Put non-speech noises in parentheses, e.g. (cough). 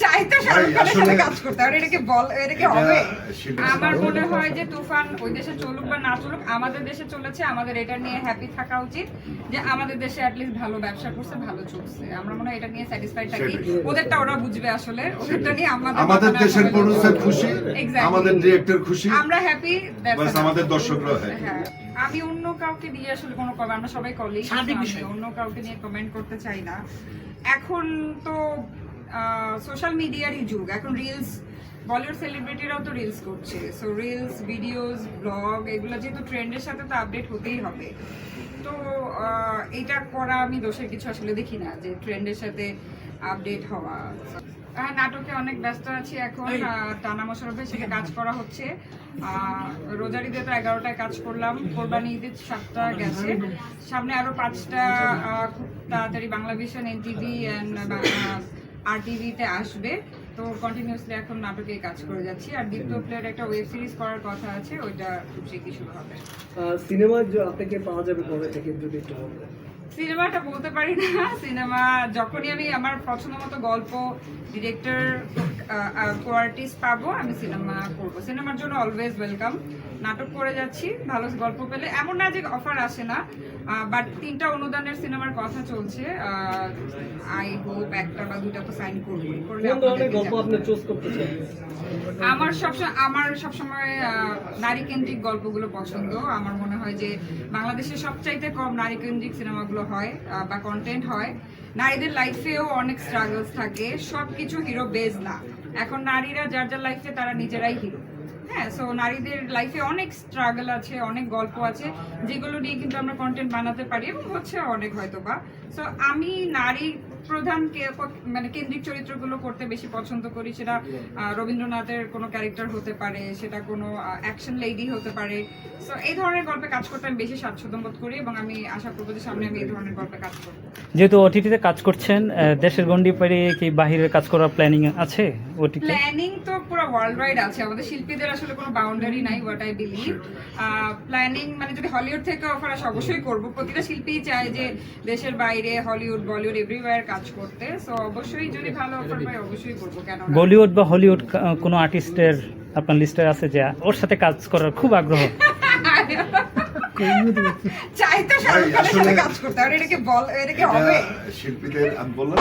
চাই তো শাহরুখ খানের সাথে কাজ করতে আর এটাকে বল এটাকে হবে। আমার মনে হয় যে তুফান ওই দেশে চলুক বা না চলুক আমাদের দেশে চলেছে আমাদের এটা নিয়ে হ্যাপি থাকা উচিত যে আমাদের দেশে অ্যাটলিস্ট ভালো ব্যবসা করছে ভালো চলছে। আমরা মনে হয় এটা নিয়ে স্যাটিসফাইড থাকি। ওদেরটা ওরা বুঝবে আসলে ওদেরটা নিয়ে আমাদের আমাদের দেশের প্রডিউসার খুশি আমাদের ডিরেক্টর খুশি। আমরা হ্যাপি বাস আমাদের দর্শকরাও happy। হ্যাঁ। আমি অন্য কাউকে দিয়ে আসলে কোনো কমেন্ট আমরা সবাই কলি সার্বিক বিষয়। অন্য কাউকে নিয়ে কমেন্ট করতে চাই না। এখন তো সোশ্যাল মিডিয়ারই যুগ। এখন রিলস বলিউড সেলিব্রিটিরাও তো রিলস করছে। সো রিলস ভিডিওস ব্লগ এগুলো যেহেতু ট্রেন্ডের সাথে তো আপডেট হতেই হবে। তো এটা করা আমি দোষের কিছু আসলে দেখি না যে ট্রেন্ডের সাথে আপডেট হওয়া। হ্যাঁ নাটকে অনেক ব্যস্ত আছি এখন। টানা মোশারফের সাথে কাজ করা হচ্ছে। রোজার ঈদে তো এগারোটায় কাজ করলাম। কোরবানি ঈদের সাতটা গেছে। সামনে আরও পাঁচটা খুব তাড়াতাড়ি বাংলা ভিশন এনটিভি অ্যান্ড আর টিভিতে আসবে। তো কন্টিনিউসলি এখন নাটকে কাজ করে যাচ্ছি। আর দীপ্ত প্লেয়ার একটা ওয়েব সিরিজ করার কথা আছে ওইটা খুব শীঘ্রই শুরু হবে। সিনেমা আপনাকে পাওয়া যাবে কবে থেকে যদি একটু বলতেন। সিনেমাটা বলতে পারি না। সিনেমা যখনই আমি আমার পছন্দ মতো গল্প ডিরেক্টর কো আর্টিস্ট পাবো আমি সিনেমা করব। সিনেমার জন্য অলওয়েজ ওয়েলকাম নাটক করে যাচ্ছি ভালো গল্প পেলে। এমন না যে অফার আসে না বাট তিনটা অনুদানের সিনেমার কথা চলছে। আই হোপ একটা বা দুটা তো সাইন করব আমার সবসময় আমার সবসময় নারী কেন্দ্রিক গল্পগুলো পছন্দ। আমার মনে হয় যে বাংলাদেশে সবচাইতে কম নারী কেন্দ্রিক সিনেমাগুলো হয় বা কন্টেন্ট হয়। নারীদের লাইফেও অনেক স্ট্রাগলস থাকে। সবকিছু হিরো বেজ না। এখন নারীরা যার যার লাইফে তারা নিজেরাই হিরো হ্যাঁ সো নারীদের লাইফে অনেক স্ট্রাগল আছে, অনেক গল্প আছে, যেগুলো নিয়ে কিন্তু আমরা কন্টেন্ট বানাতে পারি এবং হচ্ছে অনেক হয়তো বা সো আমি নারী প্রধান মানে কেন্দ্রিক চরিত্রগুলো করতে বেশি পছন্দ করি, সেটা রবীন্দ্রনাথের কোনো ক্যারেক্টার হতে পারে, সেটা কোনো অ্যাকশন লেডি হতে পারে। সো এই ধরনের গল্পে কাজ করতে আমি বেশি স্বাচ্ছন্দ্য বোধ করি এবং আমি আশা করব যে সামনে আমি এই ধরনের গল্পে কাজ করব। যেহেতু ওটিটিতে কাজ করছেন দেশের গন্ডি পেরিয়ে কি বাহিরের কাজ করার প্ল্যানিং আছে? ওটিতে? প্ল্যানিং তো পুরো ওয়ার্ল্ড ওয়াইড আছে। আমাদের শিল্পীদের আসলে কোনো বাউন্ডারি নাই হোয়াট আই বিলিভ প্ল্যানিং মানে যদি হলিউড থেকে অফার আসে অবশ্যই করব। প্রতিটা শিল্পী চায় যে দেশের বাইরে হলিউড বলিউড এভরিওয়্যার কাজ করতে। সো অবশ্যই যদি ভালো অফার পাই অবশ্যই করব। কেন বলিউড বা হলিউড কোনো আর্টিস্টের আপনার লিস্টে আছে যে ওর সাথে কাজ করার খুব আগ্রহ? (laughs) চাই তো শাহরুখ খানের সাথে কাজ করতে। আর এটাকে বল এটাকে হবে। শিল্পীদের আমি বললাম।